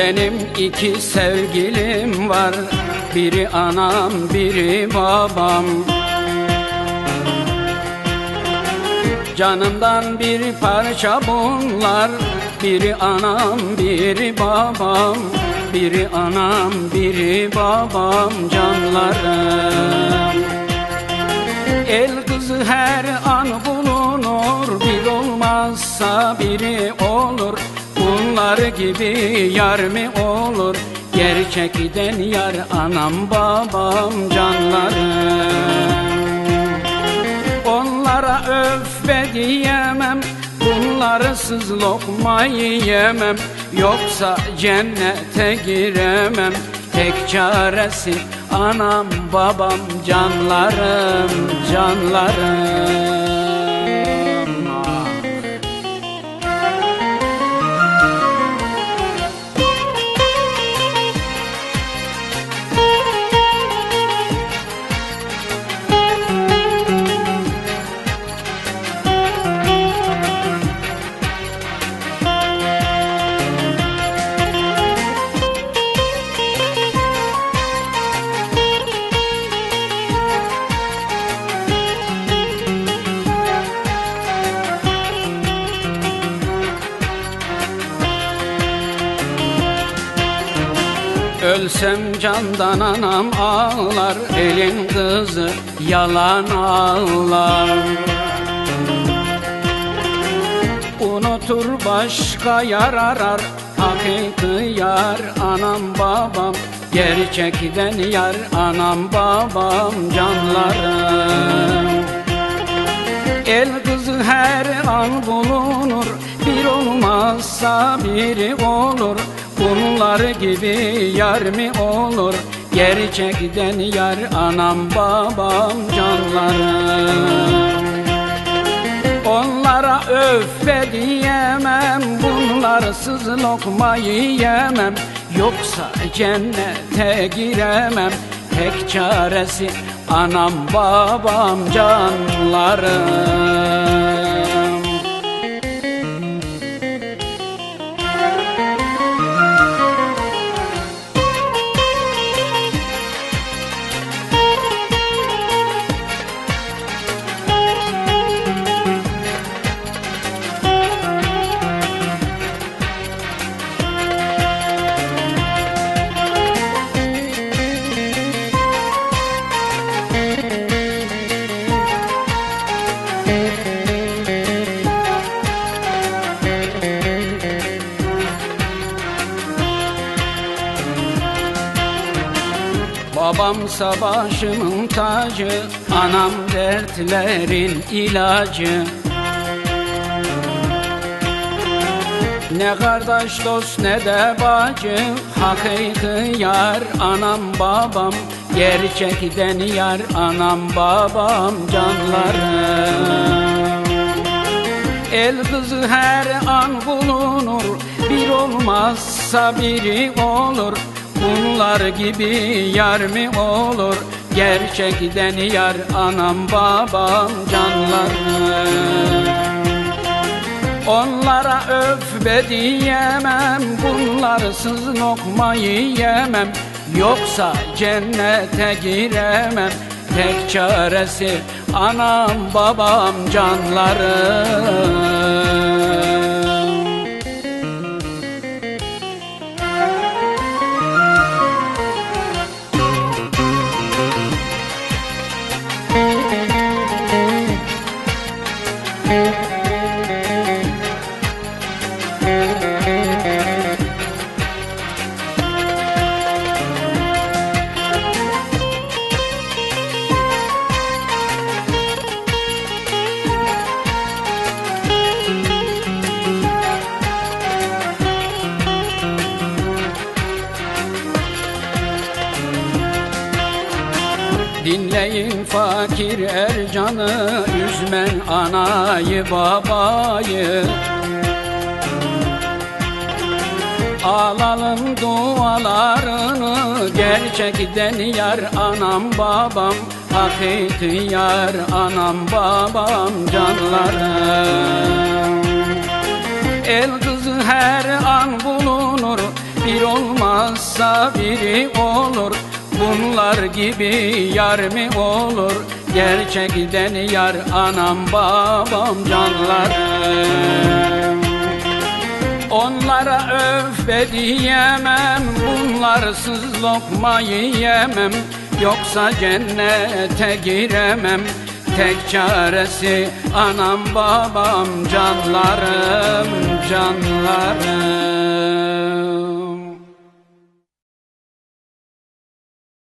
Benim iki sevgilim var. Biri anam biri babam. Canımdan bir parça bunlar. Biri anam biri babam. Biri anam biri babam. Canlarım. El kızı her an bulunur. Bir olmazsa biri olur Bunlar gibi yar mı olur? Gerçekten yar anam babam canlarım Onlara öf be diyemem Bunlarsız lokma yiyemem. Yoksa cennete giremem Tek çaresi anam babam canlarım canlarım Ölsem candan anam ağlar Elin kızı yalan ağlar. Unutur başka yar arar Hakiki yar anam babam. Gerçekten yar anam babam canlarım El kızı her an bulunur Bir olmazsa biri olur Bunlar gibi yar mı olur? Gerçekten yar anam babam canlarım. Onlara öf be diyemem Bunlarsız lokma yiyemem. Yoksa cennete giremem Tek çaresi anam babam canlarım Babamsa başımın tacı Anam dertlerin ilacı. Ne kardeş dost ne de bacı Hakiki yar anam babam. Gerçekten yar anam babam canlarım. El kızı her an bulunur Bir olmazsa biri olur Bunlar gibi yar mı olur? Gerçekten yar anam babam canlarım. Onlara öf be diyemem Bunlarsız lokma yiyemem. Yoksa cennete giremem Tek çaresi anam babam canlarım Dinleyin fakir Ercan'ı Üzmen anayı babayı. Alalım dualarını Gerçekten yar anam babam. Hakiki yar anam babam canlarım. El kızı her an bulunur Bir olsa biri olur Bunlar gibi yar mı olur? Gerçekten yar anam babam canlarım Onlara öf diyemem Bunlarsız lokma yiyemem. Yoksa cennete giremem Tek çaresi anam babam canlarım canlarım